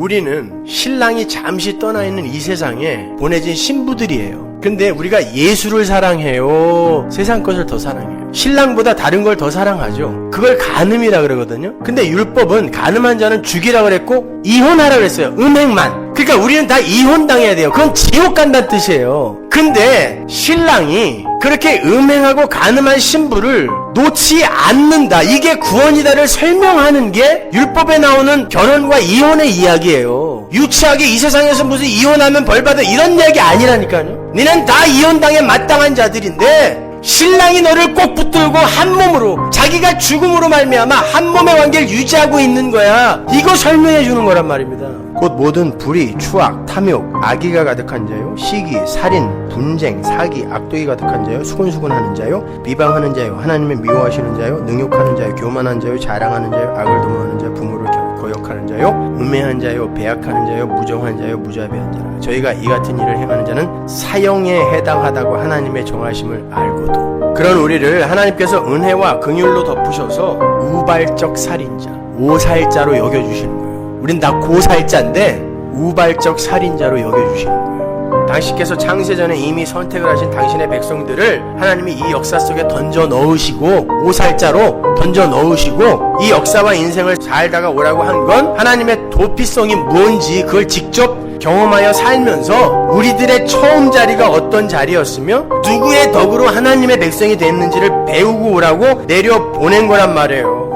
우리는 신랑이 잠시 떠나 있는 이 세상에 보내진 신부들이에요. 근데 우리가 예수를 사랑해요. 세상 것을 더 사랑해요. 신랑보다 다른 걸 더 사랑하죠. 그걸 간음이라 그러거든요. 근데 율법은 간음한 자는 죽이라 그랬고 이혼하라 그랬어요. 음행만. 그러니까 우리는 다 이혼당해야 돼요. 그건 지옥 간다는 뜻이에요. 근데 신랑이 그렇게 음행하고 간음한 신부를 놓지 않는다. 이게 구원이다를 설명하는 게 율법에 나오는 결혼과 이혼의 이야기예요. 유치하게 이 세상에서 무슨 이혼하면 벌받아 이런 이야기 아니라니까요. 니는 다 이혼당에 마땅한 자들인데 신랑이 너를 꼭 붙들고 한 몸으로 자기가 죽음으로 말미암아 한 몸의 관계를 유지하고 있는 거야. 이거 설명해 주는 거란 말입니다. 곧 모든 불의, 추악, 탐욕, 악의가 가득한 자요, 시기, 살인, 분쟁, 사기, 악독이 가득한 자요, 수군수군하는 자요, 비방하는 자요, 하나님을 미워하시는 자요, 능욕하는 자요, 교만한 자요, 자랑하는 자요, 악을 도모하는 자요, 부모를 겨- 거역하는 자요, 음해한 자요, 배약하는 자요, 무정한 자요, 무자비한 자라. 저희가 이 같은 일을 행하는 자는 사형에 해당하다고 하나님의 정하심을 알고도 그런 우리를 하나님께서 은혜와 긍휼로 덮으셔서 우발적 살인자, 오살자로 여겨주시는 거예요. 우린 다 고살자인데 우발적 살인자로 여겨주시는 거예요. 당신께서 창세 전에 이미 선택을 하신 당신의 백성들을 하나님이 이 역사 속에 던져 넣으시고 오살자로 던져 넣으시고 이 역사와 인생을 살다가 오라고 한 건 하나님의 도피성이 뭔지 그걸 직접 경험하여 살면서 우리들의 처음 자리가 어떤 자리였으며 누구의 덕으로 하나님의 백성이 됐는지를 배우고 오라고 내려 보낸 거란 말이에요.